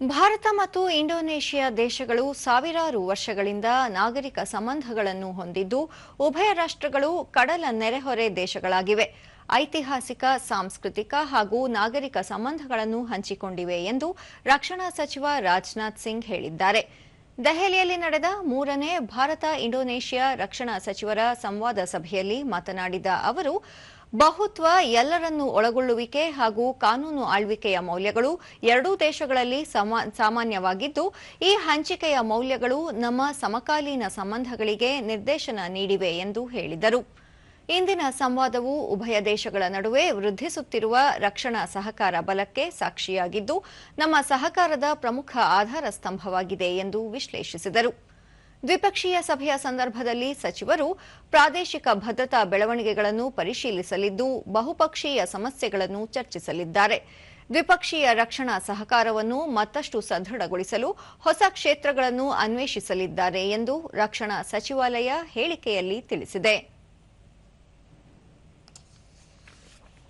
ಭಾರತ ಮತ್ತು ಇಂಡೋನೇಷ್ಯಾ ದೇಶಗಳು ಸಾವಿರಾರು ವರ್ಷಗಳಿಂದ ನಾಗರಿಕ ಸಂಬಂಧಗಳನ್ನು ಹೊಂದಿದ್ದು, ಉಭಯ ರಾಷ್ಟ್ರಗಳು ಕಡಲ ನೆರೆಹೊರೆ ದೇಶಗಳಾಗಿವೆ. ಐತಿಹಾಸಿಕ, ಸಾಂಸ್ಕೃತಿಕ ಹಾಗೂ ನಾಗರಿಕ ಸಂಬಂಧಗಳನ್ನು ಹಂಚಿಕೊಂಡಿವೆ ಎಂದು ರಕ್ಷಣಾ ಸಚಿವ ರಾಜನಾಥ್ ಸಿಂಗ್ ಹೇಳಿದ್ದಾರೆ. ದೆಹಲಿಯಲ್ಲಿ ನಡೆದ ಮೂರನೇ ಭಾರತ ಇಂಡೋನೇಷ್ಯಾ ರಕ್ಷಣಾ ಸಚಿವರ ಸಂವಾದ ಸಭೆಯಲ್ಲಿ ಮಾತನಾಡಿದ ಅವರು, ಬಹುತ್ವ ಎಲ್ಲರನ್ನೂ ಒಳಗೊಳ್ಳುವಿಕೆ ಹಾಗೂ ಕಾನೂನು ಆಳ್ವಿಕೆಯ ಮೌಲ್ಯಗಳು ಎರಡೂ ದೇಶಗಳಲ್ಲಿ ಸಮಾ- ಸಾಮಾನ್ಯವಾಗಿದ್ದು, ಈ ಹಂಚಿಕೆಯ ಮೌಲ್ಯಗಳು ನಮ್ಮ ಸಮಕಾಲೀನ ಸಂಬಂಧಗಳಿಗೆ ನಿರ್ದೇಶನ ನೀಡಿವೆ ಎಂದು ಹೇಳಿದರು. ಇಂದಿನ ಸಂವಾದವು ಉಭಯ ದೇಶಗಳ ನಡುವೆ ವೃದ್ಧಿಸುತ್ತಿರುವ ರಕ್ಷಣಾ ಸಹಕಾರ ಬಲಕ್ಕೆ ಸಾಕ್ಷಿಯಾಗಿದ್ದು, ನಮ್ಮ ಸಹಕಾರದ ಪ್ರಮುಖ ಆಧಾರ ಸ್ತಂಭವಾಗಿದೆ ಎಂದು ವಿಶ್ಲೇಷಿಸಿದರು. ದ್ವಿಪಕ್ಷೀಯ ಸಭೆಯ ಸಂದರ್ಭದಲ್ಲಿ ಸಚಿವರು ಪ್ರಾದೇಶಿಕ ಭದ್ರತಾ ಬೆಳವಣಿಗೆಗಳನ್ನು ಪರಿಶೀಲಿಸಲಿದ್ದು, ಬಹುಪಕ್ಷೀಯ ಸಮಸ್ಯೆಗಳನ್ನು ಚರ್ಚಿಸಲಿದ್ದಾರೆ. ದ್ವಿಪಕ್ಷೀಯ ರಕ್ಷಣಾ ಸಹಕಾರವನ್ನು ಮತ್ತಷ್ಟು ಸದೃಢಗೊಳಿಸಲು ಹೊಸ ಕ್ಷೇತ್ರಗಳನ್ನು ಅನ್ವೇಷಿಸಲಿದ್ದಾರೆ ಎಂದು ರಕ್ಷಣಾ ಸಚಿವಾಲಯ ಹೇಳಿಕೆಯಲ್ಲಿ ತಿಳಿಸಿದೆ.